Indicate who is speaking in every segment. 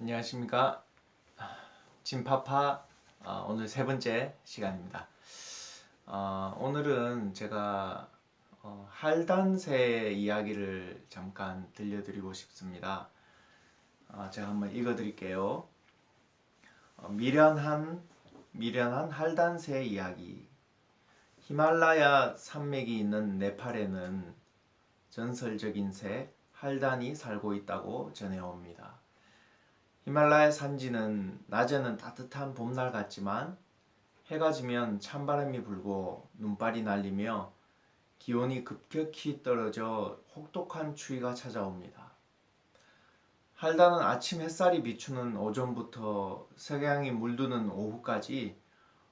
Speaker 1: 안녕하십니까. 진파파 어, 오늘 세 번째 시간입니다. 어, 오늘은 제가 어, 할단새 이야기를 잠깐 들려드리고 싶습니다. 어, 제가 한번 읽어드릴게요. 어, 미련한 미련한 할단새 이야기. 히말라야 산맥이 있는 네팔에는 전설적인 새 할단이 살고 있다고 전해옵니다. 히말라야 산지는 낮에는 따뜻한 봄날 같지만 해가 지면 찬바람이 불고 눈발이 날리며 기온이 급격히 떨어져 혹독한 추위가 찾아옵니다. 할단은 아침 햇살이 비추는 오전부터 석양이 물드는 오후까지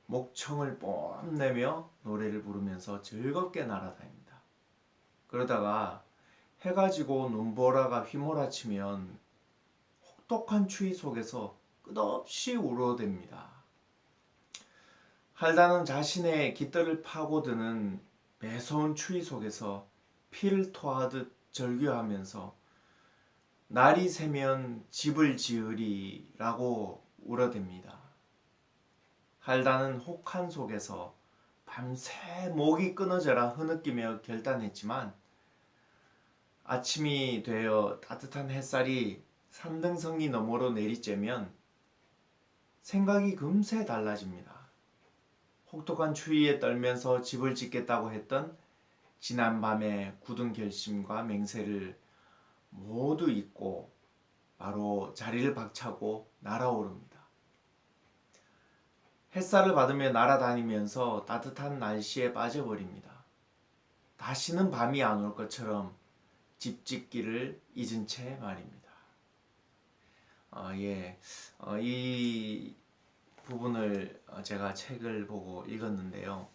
Speaker 1: 목청을 뽐내며 노래를 부르면서 즐겁게 날아다닙니다. 그러다가 해가 지고 눈보라가 휘몰아치면 혹독한 추위 속에서 끝없이 울어댑니다. 할단은 자신의 깃들을 파고드는 매서운 추위 속에서 피를 토하듯 절규하면서 날이 새면 집을 지으리라고 울어댑니다. 할단은 혹한 속에서 밤새 목이 끊어져라 흐느끼며 결단했지만 아침이 되어 따뜻한 햇살이 산등성리 너머로 내리쬐면 생각이 금세 달라집니다. 혹독한 추위에 떨면서 집을 짓겠다고 했던 지난밤의 굳은 결심과 맹세를 모두 잊고 바로 자리를 박차고 날아오릅니다. 햇살을 받으며 날아다니면서 따뜻한 날씨에 빠져버립니다. 다시는 밤이 안 올 것처럼 집 짓기를 잊은 채 말입니다. 어, 예, 어, 이 부분을 어, 제가 책을 보고 읽었는데요.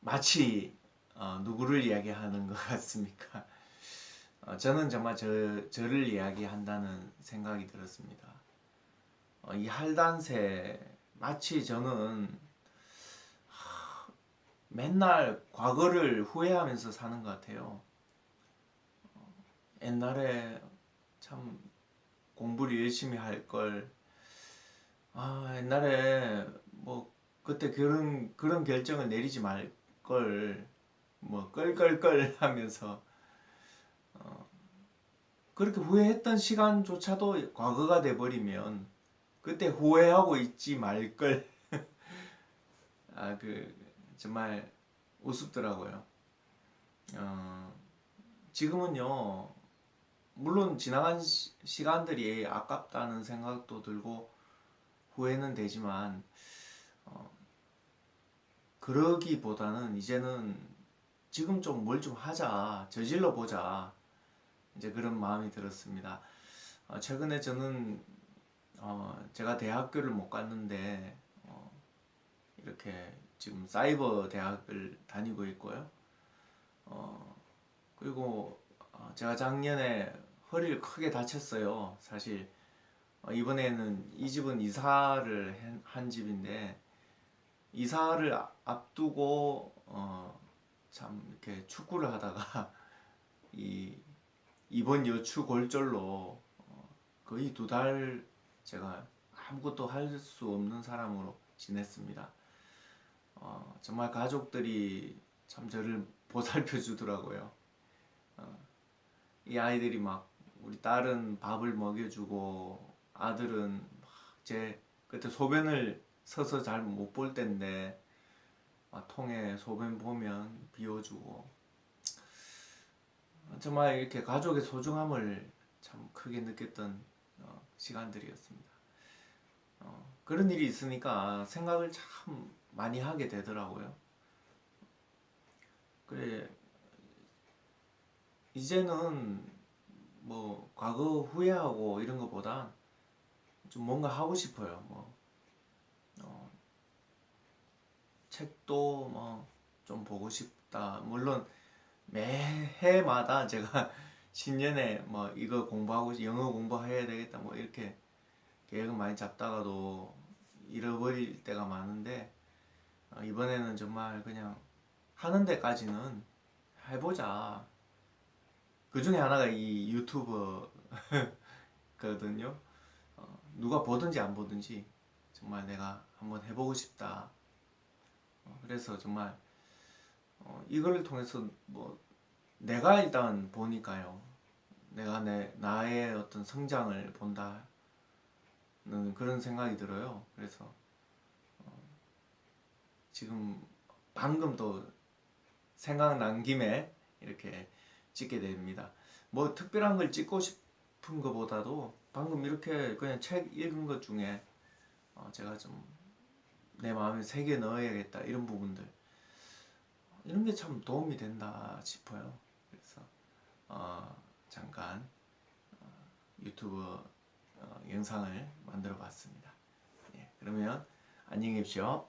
Speaker 1: 마치 어, 누구를 이야기하는 것 같습니까? 어, 저는 정말 저, 저를 이야기한다는 생각이 들었습니다. 어, 이 할단새 마치 저는 하, 맨날 과거를 후회하면서 사는 것 같아요. 어, 옛날에 참 공부를 열심히 할 걸. 아, 옛날에 뭐 그때 그런 그런 결정을 내리지 말 걸. 뭐 껄껄껄 하면서 어, 그렇게 후회했던 시간조차도 과거가 돼 버리면 그때 후회하고 있지 말 걸. 아, 그 정말 우습더라고요. 어, 지금은요. 물론 지나간 시, 시간들이 아깝다는 생각도 들고 후회는 되지만 어, 그러기보다는 이제는 지금 좀뭘좀 하자 저질러 보자 이제 그런 마음이 들었습니다. 어, 최근에 저는 어, 제가 대학교를 못 갔는데 어, 이렇게 지금 사이버 대학을 다니고 있고요. 어, 그리고 어, 제가 작년에 허리를 크게 다쳤어요. 사실 어, 이번에는 이 집은 이사를 한, 한 집인데 이사를 아- 앞두고 어, 참 이렇게 축구를 하다가 이 이번 여추 골절로 어, 거의 두 달 제가 아무것도 할 수 없는 사람으로 지냈습니다. 어, 정말 가족들이 참 저를 보살펴 주더라고요. 어, 이 아이들이 막 우리 딸은 밥을 먹여주고 아들은 막제 그때 소변을 서서 잘 못 볼 때인데 막 통에 소변 보면 비워주고 정말 이렇게 가족의 소중함을 참 크게 느꼈던 어, 시간들이었습니다. 어, 그런 일이 있으니까 생각을 참 많이 하게 되더라고요. 그래 이제는 뭐 과거 후회하고 이런 것보다 좀 뭔가 하고 싶어요. 뭐 어, 책도 뭐 좀 보고 싶다. 물론 매해마다 제가 신년에 뭐 이거 공부하고 영어 공부해야 되겠다 뭐 이렇게 계획을 많이 잡다가도 잃어버릴 때가 많은데 어, 이번에는 정말 그냥 하는 데까지는 해보자. 그 중에 하나가 이 유튜브 생각했거든요. 어, 누가 보든지 안 보든지 정말 내가 한번 해보고 싶다. 어, 그래서 정말 어, 이걸 통해서 뭐 내가 일단 보니까요. 내가 내 나의 어떤 성장을 본다는 그런 생각이 들어요. 그래서 어, 지금 방금 또 생각난 김에 이렇게 찍게 됩니다. 뭐 특별한 걸 찍고 싶은 것보다도 방금 이렇게 그냥 책 읽은 것 중에 어, 제가 좀 내 마음에 새겨 넣어야겠다 이런 부분들 이런 게 참 도움이 된다 싶어요. 그래서 어, 잠깐 어, 유튜브 어, 영상을 만들어 봤습니다. 예, 그러면 안녕히 계십시오.